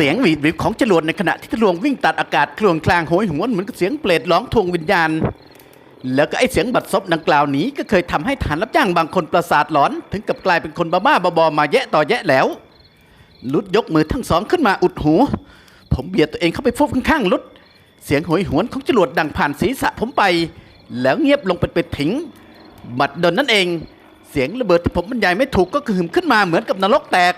เสียงหวีดหวิบของจรวดในขณะที่ทะลวงวิ่งตัดอากาศคลวงคลางโหยหวนเหมือนกับเสียงเปรตร้องทวงวิญญาณ แล้วก็ไอเสียงบัดซบดังกล่าวนี้ก็เคยทำให้ฐานรับจ้างบางคนประสาทหลอน ถึงกับกลายเป็นคนบ้าๆบอๆมาแยะต่อแยะแล้วลุดยกมือทั้งสองขึ้นมาอุดหู ผมเบียดตัวเองเข้าไปฟุบข้างๆลุดเสียงโหยหวนของจรวดดังผ่านศีรษะผมไป แล้วเงียบลงเป็นเป็ดถิง บัดดนนั่นเอง เสียงระเบิดที่ผมบรรยายไม่ถูกก็กระหึ่มขึ้นมาเหมือนกับนรกแตก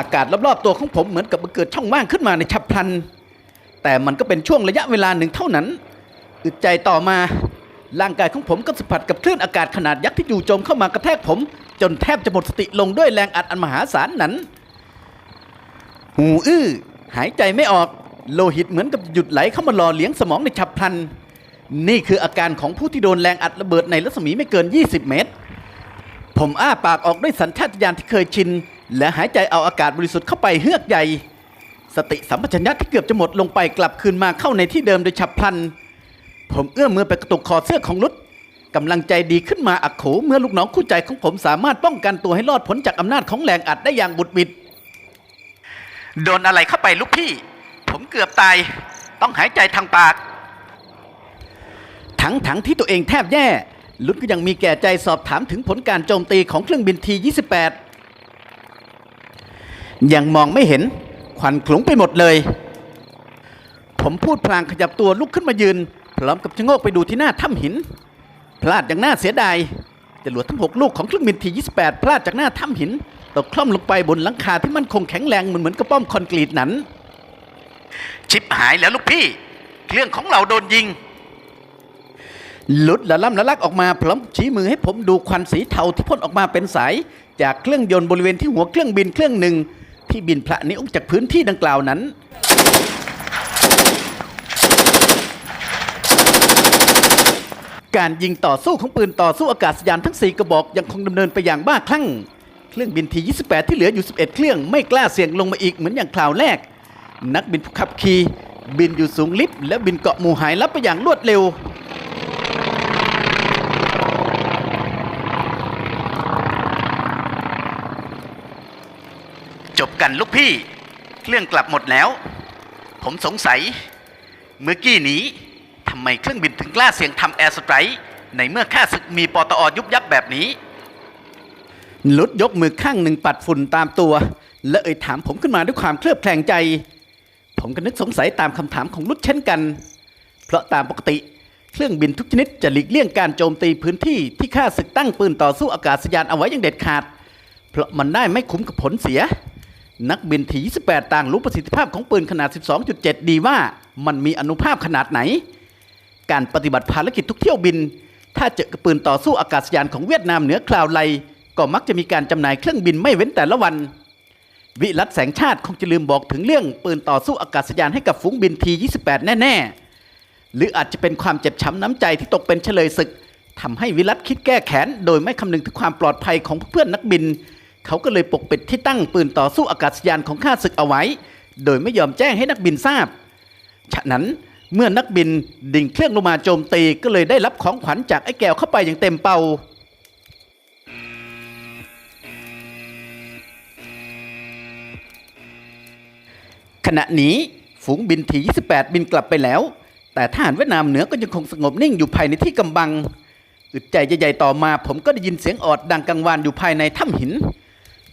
อากาศรอบๆตัวของผมเหมือนกับมันเกิดช่องว่างขึ้นมาในฉับพลัน แต่มันก็เป็นช่วงระยะเวลาหนึ่งเท่านั้น อึดใจต่อมาร่างกายของผมก็สัมผัสกับคลื่นอากาศขนาดยักษ์ที่อยู่โจมเข้ามากระแทกผม จนแทบจะหมดสติลงด้วยแรงอัดอันมหาศาลนั้น หูอื้อหายใจไม่ออก โลหิตเหมือนกับหยุดไหลเข้ามาหล่อเลี้ยงสมองในฉับพลัน นี่คืออาการของผู้ที่โดนแรงอัดระเบิดในรัศมีไม่เกิน 20 เมตร ผมอ้าปากออกด้วยสัญชาตญาณที่เคยชิน และหายใจเอาอากาศบริสุทธิ์เข้าไปเฮือกใหญ่ สติสัมปชัญญะที่เกือบจะหมดลงไปกลับคืนมาเข้าในที่เดิมโดยฉับพลัน ผมเอื้อมมือไปกระตุกคอเสื้อของลุดกำลังใจดีขึ้นมาอักโขเมื่อลูกน้องคู่ใจของผมสามารถป้องกันตัวให้รอดพ้นจากอำนาจของแรงอัดได้อย่างบุดบิด โดนอะไรเข้าไปลูกพี่ ผมเกือบตาย ต้องหายใจทางปาก ทั้งทั้งที่ตัวเองแทบแย่ ลุดก็ยังมีแก่ใจสอบถามถึงผลการโจมตีของเครื่องบินที 28 ยังมองไม่เห็นควันขลุงไปหมดเลย ผมพูดพลางขยับตัวลุกขึ้นมายืน พร้อมกับชะโงกไปดูที่หน้าถ้ำหิน พลาดอย่างน่าเสียดายจรวดทั้งหกลูกของเครื่องบินที 28 พลาดจากหน้าถ้ำหินตกคล่อมลงไปบนหลังคาที่มันคงแข็งแรงเหมือนเหมือนกระป้อมคอนกรีตนั้น ชิปหายแล้วลูกพี่ เครื่องของเราโดนยิง หลุดละล่ำละลักออกมาพร้อมชี้มือให้ผมดูควันสีเทาที่พ่นออกมาเป็นสาย จากเครื่องยนต์บริเวณที่หัวเครื่องบินเครื่องหนึ่ง ที่บินพระนิออกจากพื้นที่ดังกล่าวนั้น การยิงต่อสู้ของปืนต่อสู้อากาศยานทั้ง 4 กระบอกยังคงดำเนินไปอย่างบ้าคลั่ง เครื่องบินที 28 ที่เหลืออยู่ 11 เครื่องไม่กล้าเสี่ยงลงมาอีกเหมือนอย่างคราวแรก นักบินผู้ขับขี่บินอยู่สูงลิฟต์และบินเกาะหมู่หายลับไปอย่างรวดเร็ว กันลูกพี่ เครื่องกลับหมดแล้ว ผมสงสัย เมื่อกี้นี้ทำไมเครื่องบินถึงกล้าเสี่ยงทำแอร์สไตร์ในเมื่อข้าศึกมีปตอยุบยับแบบนี้ ลุดยกมือข้างหนึ่งปัดฝุ่นตามตัว และเอ่ยถามผมขึ้นมาด้วยความเคลือบแคลงใจ ผมก็นึกสงสัยตามคำถามของลุดเช่นกัน เพราะตามปกติเครื่องบินทุกชนิดจะหลีกเลี่ยงการโจมตีพื้นที่ที่ข้าศึกตั้งปืนต่อสู้อากาศยานเอาไว้อย่างเด็ดขาด เพราะมันได้ไม่คุ้มกับผลเสีย นักบินที28 ต่างรู้ประสิทธิภาพของปืนขนาด 12.7 ดีว่ามันมีอนุภาพขนาดไหน การปฏิบัติภารกิจทุกเที่ยวบิน ถ้าเจอกับปืนต่อสู้อากาศยานของเวียดนามเหนือคลาวไล ก็มักจะมีการจำหน่ายเครื่องบินไม่เว้นแต่ละวัน วิรัตแสงชาติคงจะลืมบอกถึงเรื่องปืนต่อสู้อากาศยานให้กับฝูงบินที 28 แน่ๆ หรืออาจจะเป็นความเจ็บช้ำน้ำใจที่ตกเป็นเฉลยศึกทำให้วิรัตคิดแก้แค้นโดยไม่คำนึงถึงความปลอดภัยของเพื่อนนักบิน เขาก็เลยปกปิดที่ตั้งปืนต่อสู้อากาศยานของข้าศึกเอาไว้ โดยไม่ยอมแจ้งให้นักบินทราบ ฉะนั้นเมื่อนักบินดิ่งเครื่องลงมาโจมตีก็เลยได้รับของขวัญจากไอ้แก้วเข้าไปอย่างเต็มเป่าขณะนี้ฝูงบินที28 บินกลับไปแล้ว แต่ทหารเวียดนามเหนือก็ยังคงสงบนิ่งอยู่ภายในที่กำบัง อึดใจใหญ่ๆต่อมาผมก็ได้ยินเสียงออดดังกังวานอยู่ภายในถ้ำหิน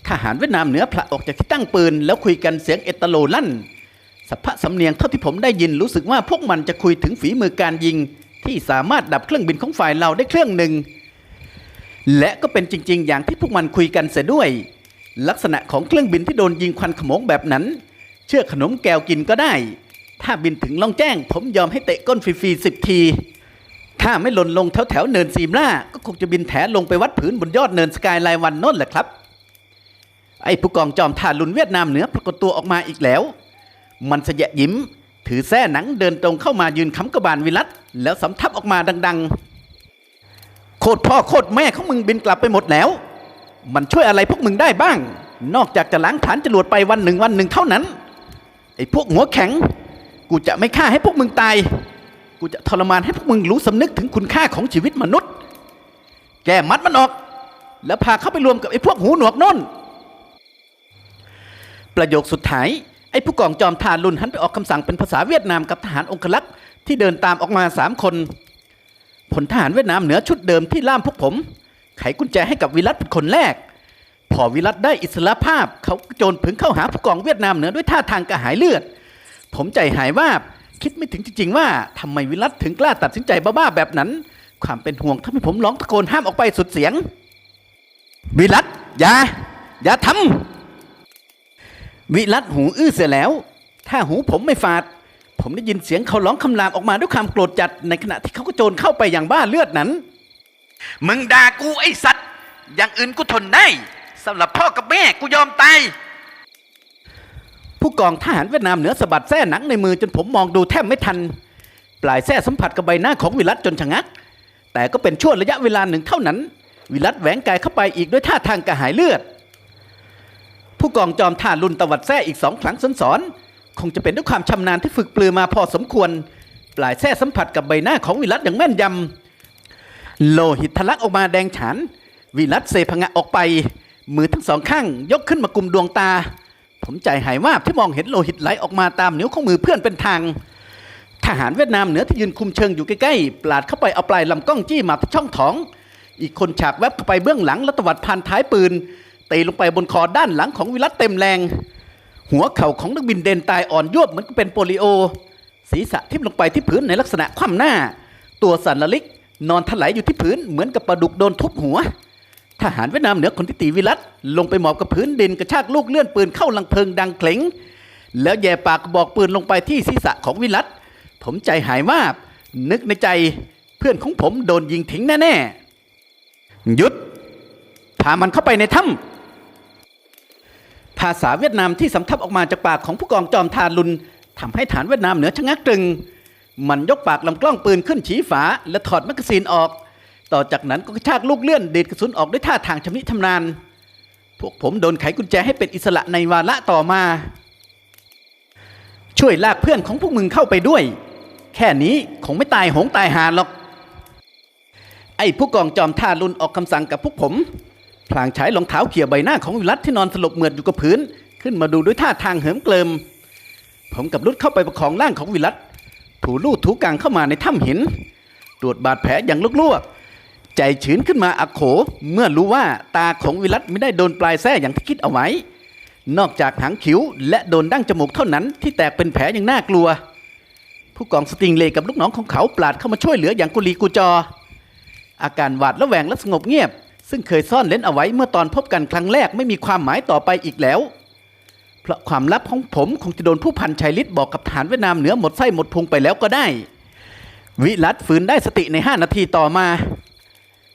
ทหารเวียดนามเหนือผละออกจากที่ตั้งปืน แล้วคุยกันเสียงเอตโลลั่นสัพพะสำเนียงเท่าที่ผมได้ยินรู้สึกว่าพวกมันจะคุยถึงฝีมือการยิง ที่สามารถดับเครื่องบินของฝ่ายเราได้เครื่องหนึ่ง และก็เป็นจริง ๆ อย่างที่พวกมันคุยกันเสียด้วย ลักษณะของเครื่องบินที่โดนยิงควันขโมงแบบนั้น เชื่อขนมแก้วกินก็ได้ ถ้าบินถึงล่องแจ้ง ผมยอมให้เตะก้นฟรีๆสิบที ถ้าไม่หล่นลงแถวแถวเนินซีมล่าก็คงจะบินแถลงไปวัดผืนบนยอดเนินสกายไลน์วันโน่นแหละครับ ไอ้ผู้กองจอมทารุนเวียดนามเหนือปรากฏตัวออกมาอีกแล้ว มันเสยะยิ้ม ถือแส้หนังเดินตรงเข้ามายืนค้ำกระบาลวิรัตแล้วสำทับออกมาดัง ๆ โคตรพ่อโคตรแม่ของมึงบินกลับไปหมดแล้ว มันช่วยอะไรพวกมึงได้บ้าง นอกจากจะล้างฐานจรวดไปวันหนึ่งวันหนึ่งเท่านั้น ไอ้พวกหัวแข็ง กูจะไม่ฆ่าให้พวกมึงตาย กูจะทรมานให้พวกมึงรู้สำนึกถึงคุณค่าของชีวิตมนุษย์ แกมัดมันออก แล้วพาเข้าไปรวมกับไอ้พวกหูหนวกน่น ประโยคสุดท้ายไอ้ผู้กองจอมทารุนหันไปออกคำสั่งเป็นภาษาเวียดนามกับทหารองคลักษ์ที่เดินตามออกมาสามคนผลทหารเวียดนามเหนือชุดเดิมที่ล่ามพวกผม ไขกุญแจให้กับวิรัตเป็นคนแรก พอวิรัตได้อิสระภาพ เขาโจรผึงเข้าหาผู้กองเวียดนามเหนือด้วยท่าทางกระหายเลือด ผมใจหายว่าคิดไม่ถึงจริง ๆ ว่าทำไมวิรัตถึงกล้าตัดสินใจบ้าๆแบบนั้น ความเป็นห่วงทำให้ผมร้องตะโกนห้ามออกไปสุดเสียง วิรัตอย่าอย่าทำ วิรัตหูอื้อเสียแล้ว ถ้าหูผมไม่ฝาด ผมได้ยินเสียงเขาร้องคำรามออกมาด้วยความโกรธจัดในขณะที่เขาก็โจรเข้าไปอย่างบ้าเลือดนั้น มึงด่ากูไอ้สัตว์ อย่างอื่นกูทนได้สำหรับพ่อกับแม่กูยอมตายผู้กองทหารเวียดนามเหนือสะบัดแส้หนังในมือจนผมมองดูแทบไม่ทัน ปลายแส้สัมผัสกับใบหน้าของวิรัตจนชะงัก แต่ก็เป็นช่วงระยะเวลาหนึ่งเท่านั้น วิรัตแหวงกายเข้าไปอีกด้วยท่าทางกระหายเลือด ผู้กองจอมท่ารุนตวัดแส้อีกสองครั้งสอนๆคงจะเป็นด้วยความชำนาญที่ฝึกปลือมาพอสมควร ปลายแส้สัมผัสกับใบหน้าของวิรัตอย่างแม่นยำโลหิตทะลักออกมาแดงฉาน วิรัตเซพงะออกไป มือทั้งสองข้างยกขึ้นมากลุ่มดวงตา ผมใจหายวาบที่มองเห็นโลหิตไหลออกมาตามนิ้วของมือเพื่อนเป็นทางทหารเวียดนามเหนือที่ยืนคุมเชิงอยู่ใกล้ๆ ปลาดเข้าไปเอาปลายลำกล้องจี้มาที่ช่องท้อง อีกคนฉากแวบเข้าไปเบื้องหลังและตวัดพันท้ายปืน ตีลงไปบนคอด้านหลังของวิรัตเต็มแรง หัวเข่าของนักบินเดนตายอ่อนยวบเหมือนกับเป็นโปลิโอ ศีรษะทิ่มลงไปที่พื้นในลักษณะคว่ำหน้า ตัวสันละลิกนอนถลายอยู่ที่พื้นเหมือนกับปลาดุกโดนทุบหัว ทหารเวียดนามเหนือคนที่ตีวิรัตลงไปหมอบกับพื้นดินกระชากลูกเลื่อนปืนเข้าลังเพลิงดังเขลงแล้วแย่ปากบอกปืนลงไปที่ศีรษะของวิรัตผมใจหายวาบนึกในใจเพื่อนของผมโดนยิงทิ้งแน่ๆหยุดพามันเข้าไปในถ้ำ ภาษาเวียดนามที่สำทับออกมาจากปากของผู้กองจอมทารุนทำให้ฐานเวียดนามเหนือชะงักตรึง มันยกปากลำกล้องปืนขึ้นฉีฝา และถอดแมกกาซีนออก ต่อจากนั้นก็กระชากลูกเลื่อนเดีดกระสุนออกด้วยท่าทางชำนิชำนาญ พวกผมโดนไขกุญแจให้เป็นอิสระในวาระต่อมา ช่วยลากเพื่อนของพวกมึงเข้าไปด้วย แค่นี้คงไม่ตายหงตายหาหรอก ไอ้ผู้กองจอมท่ารุนออกคำสั่งกับพวกผม พลางใช้รองเท้าเขี่ยใบหน้าของวิรัตที่นอนสลบเหมือดอยู่กับพื้น ขึ้นมาดูด้วยท่าทางเหิมเกลิม ผมกับรุดเข้าไปประคองร่างของวิรัตถูลู่ถูกลางเข้ามาในถ้ำหิน ตรวจบาดแผลอย่างลวกๆ ใจชื้นขึ้นมาอักโข เมื่อรู้ว่าตาของวิรัตไม่ได้โดนปลายแส้อย่างที่คิดเอาไว้ นอกจากหางคิ้ว และโดนดั้งจมูกเท่านั้นที่แตกเป็นแผลอย่างน่ากลัว ผู้กองสติงเลกับลูกน้องของเขาปราดเข้ามาช่วยเหลืออย่างกุลีกุจอ อาการหวาดระแวงและสงบเงียบ ซึ่งเคยซ่อนเล้นเอาไว้เมื่อตอนพบกันครั้งแรกไม่มีความหมายต่อไปอีกแล้ว เพราะความลับของผมคงจะโดนผู้พันชัยฤทธิ์บอกกับฐานเวียดนามเหนือหมดไส้หมดพุงไปแล้วก็ได้ วิรัตฝืนได้สติใน5นาทีต่อมา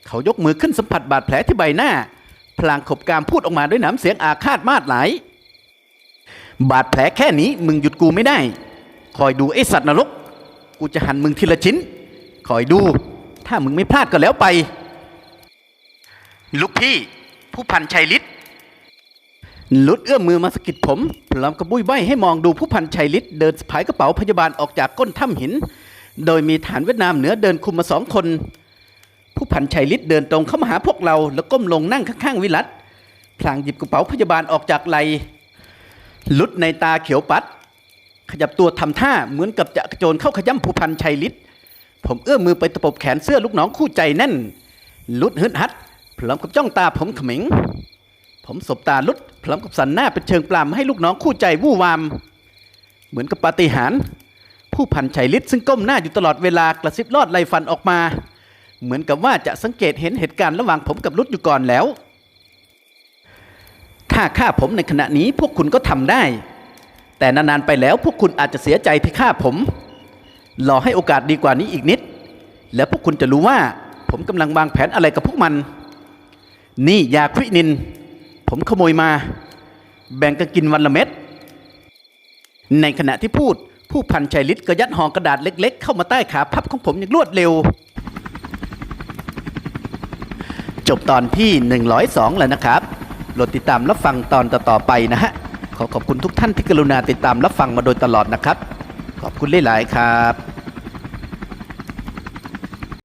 เขายกมือขึ้นสัมผัสบาดแผลที่ใบหน้า พลางขบกามพูดออกมาด้วยน้ำเสียงอาฆาตมาดหลาย บาดแผลแค่นี้มึงหยุดกูไม่ได้ คอยดูไอสัตว์นรก กูจะหั่นมึงทีละชิ้น คอยดู ถ้ามึงไม่พลาดก็แล้วไป ลูกพี่ ผู้พันชัยฤทธิ์ลุดเอื้อมมือมาสะกิดผมพร้อมกับบุ้ยใบให้มองดูผู้พันชัยฤทธิ์เดินสะพายกระเป๋าพยาบาลออกจากก้นถ้ำหิน โดยมีฐานเวียดนามเหนือเดินคุมมาสองคน ผู้พันชัยฤทธิ์เดินตรงเข้ามาหาพวกเราแล้วก้มลงนั่งข้างๆวิรัตพลางหยิบกระเป๋าพยาบาลออกจากไหลลุดในตาเขียวปัด ขยับตัวทำท่าเหมือนกับจะกระโจนเข้าขย้ำผู้พันชัยฤทธิ์ผมเอื้อมมือไปตะปบแขนเสื้อลูกน้องคู่ใจแน่นลุดฮึดฮัด พร้อมกับจ้องตาผมเขม็ง ผมสบตาลุดพร้อมกับสันหน้าเป็นเชิงปลามให้ลูกน้องคู่ใจวู่วาม เหมือนกับปาฏิหาริย์ผู้พันชัยฤทธิ์ซึ่งก้มหน้าอยู่ตลอดเวลากระซิบลอดไล่ฟันออกมา เหมือนกับว่าจะสังเกตเห็นเหตุการณ์ระหว่างผมกับลุดอยู่ก่อนแล้ว ถ้าฆ่าผมในขณะนี้พวกคุณก็ทำได้ แต่นานๆไปแล้วพวกคุณอาจจะเสียใจที่ฆ่าผมรอให้โอกาสดีกว่านี้อีกนิด แล้วพวกคุณจะรู้ว่าผมกำลังวางแผนอะไรกับพวกมัน นี่ยาควินิน ผมขโมยมา แบ่งกันกินวันละเม็ด ในขณะที่พูด ผู้พันชัยฤทธิ์ก็ยัดห่อกระดาษเล็ก ๆ เข้ามาใต้ขาพับของผมอย่างรวดเร็ว จบตอนที่ 102 แล้วนะครับโปรดติดตามรับฟังตอนต่อๆไปนะฮะ ขอขอบคุณทุกท่านที่กรุณาติดตามรับฟังมาโดยตลอดนะครับ ขอบคุณหลายๆครับ